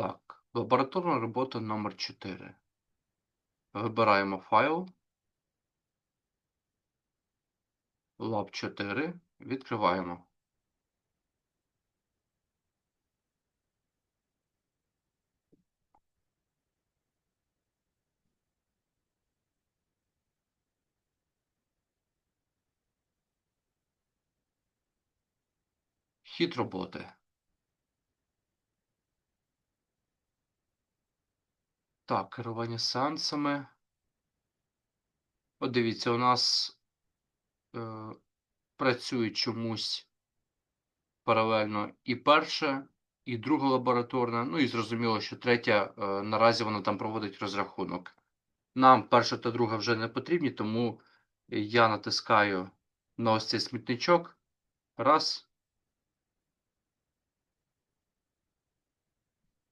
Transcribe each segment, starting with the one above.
Так, лабораторна робота номер 4. Вибираємо файл. Lab 4. Відкриваємо. Хід роботи. Так, керування сеансами. От дивіться, у нас е, працює чомусь паралельно і перша, і друга лабораторна. Ну і зрозуміло, що третя е, наразі вона там проводить розрахунок. Нам перша та друга вже не потрібні, тому я натискаю на ось цей смітничок. Раз.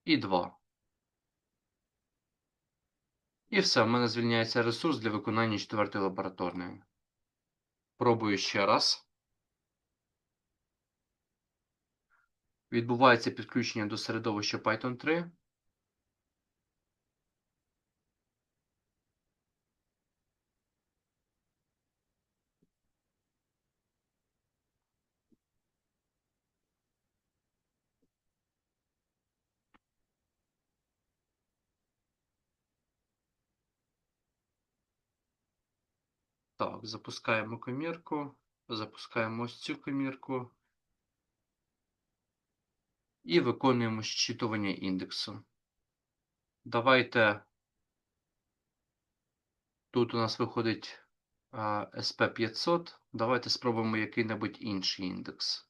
І два. І все, в мене звільняється ресурс для виконання четвертої лабораторної. Пробую ще раз. Відбувається підключення до середовища Python 3. Так, запускаємо комірку, запускаємо ось цю комірку і виконуємо щитування індексу. Давайте тут у нас виходить SP500. Давайте спробуємо який-небудь інший індекс.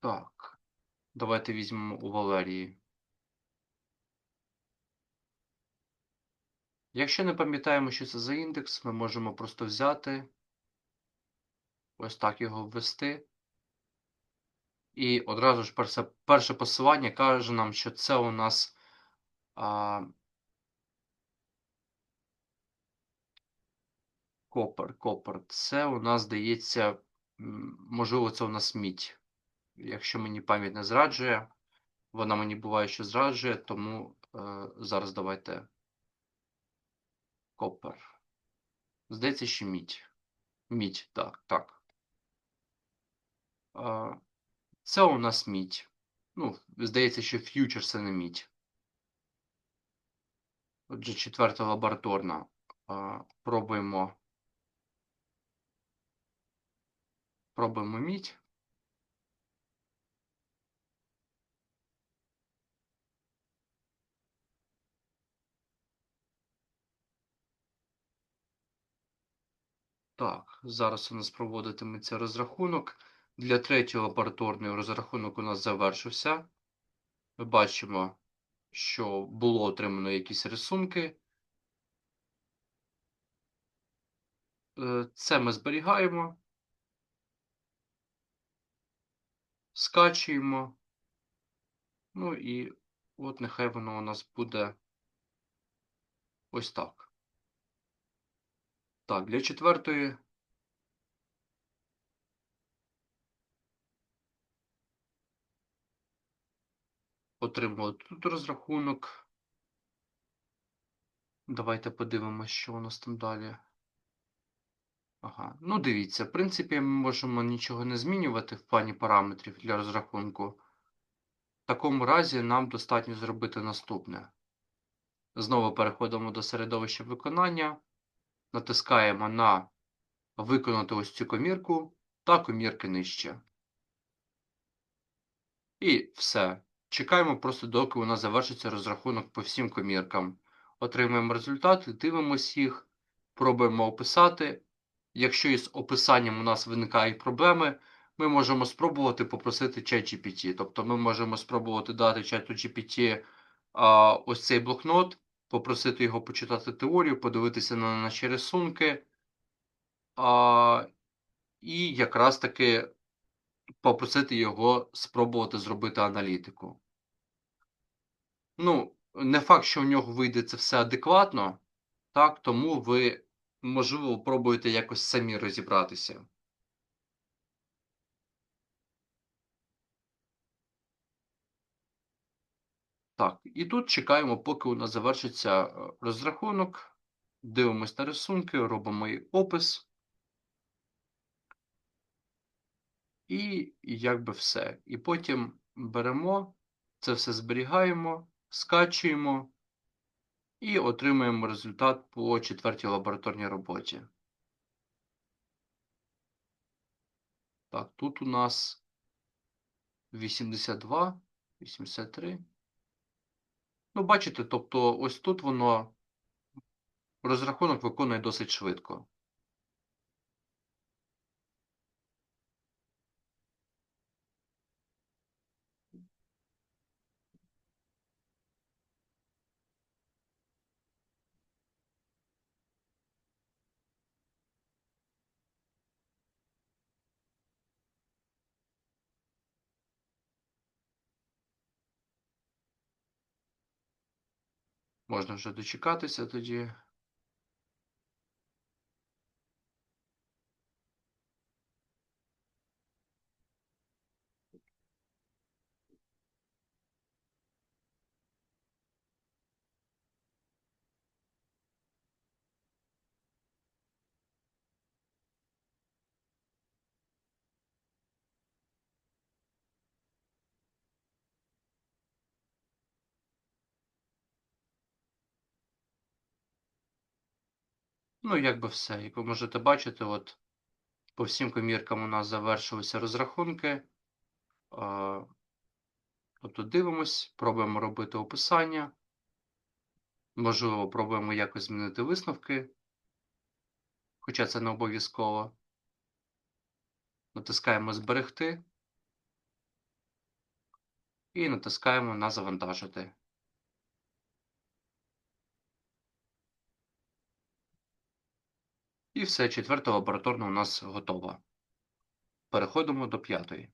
Так, давайте візьмемо у Валерії. Якщо не пам'ятаємо, що це за індекс, ми можемо просто взяти, ось так його ввести. І одразу ж перше, перше посилання каже нам, що це у нас а, копер. Копер. Це у нас здається, можливо, це у нас мідь. Якщо мені пам'ять не зраджує, вона мені буває, що зраджує, тому е, зараз давайте копер. Здається, що мідь. Мідь, так, так. Це у нас мідь. Ну, здається, що ф'ючер це не мідь. Отже, четверта лабораторна. Пробуємо. Пробуємо мідь. Так, зараз у нас проводитиметься розрахунок. Для третьої лабораторної розрахунок у нас завершився. Ми бачимо, що було отримано якісь рисунки. Е, це ми зберігаємо, скачуємо. Ну і от нехай воно у нас буде ось так. Так, для четвертої отримали тут розрахунок. Давайте подивимося, що у нас там далі. Ага, ну дивіться, в принципі, ми можемо нічого не змінювати в плані параметрів для розрахунку. В такому разі нам достатньо зробити наступне. Знову переходимо до середовища виконання, натискаємо на виконати ось цю комірку та комірки нижче. І все. Чекаємо просто, доки у нас завершиться розрахунок по всім коміркам. Отримуємо результати, дивимося їх, пробуємо описати. Якщо із описанням у нас виникають проблеми, ми можемо спробувати попросити ChatGPT. Тобто ми можемо спробувати дати ChatGPT ось цей блокнот, попросити його почитати теорію, подивитися на наші рисунки. А, І якраз таки попросити його спробувати зробити аналітику. Ну, не факт, що в нього вийде це все адекватно, так, тому ви, можливо, пробуєте якось самі розібратися. Так, і тут чекаємо, поки у нас завершиться е, розрахунок. Дивимось на рисунки, робимо і опис. І якби все. І потім беремо, це все зберігаємо, скачуємо і отримуємо результат по четвертій лабораторній роботі. Так, тут у нас 82, 83. Ну, бачите, тобто ось тут воно розрахунок виконує досить швидко. Можна вже дочекатися тоді. Ну, якби все. Як ви можете бачити, от по всім коміркам у нас завершилися розрахунки. Тобто дивимось, пробуємо робити описання. Можливо, пробуємо якось змінити висновки, хоча це не обов'язково. Натискаємо Зберегти і натискаємо на Завантажити. І все, четверта лабораторна у нас готова. Переходимо до п'ятої.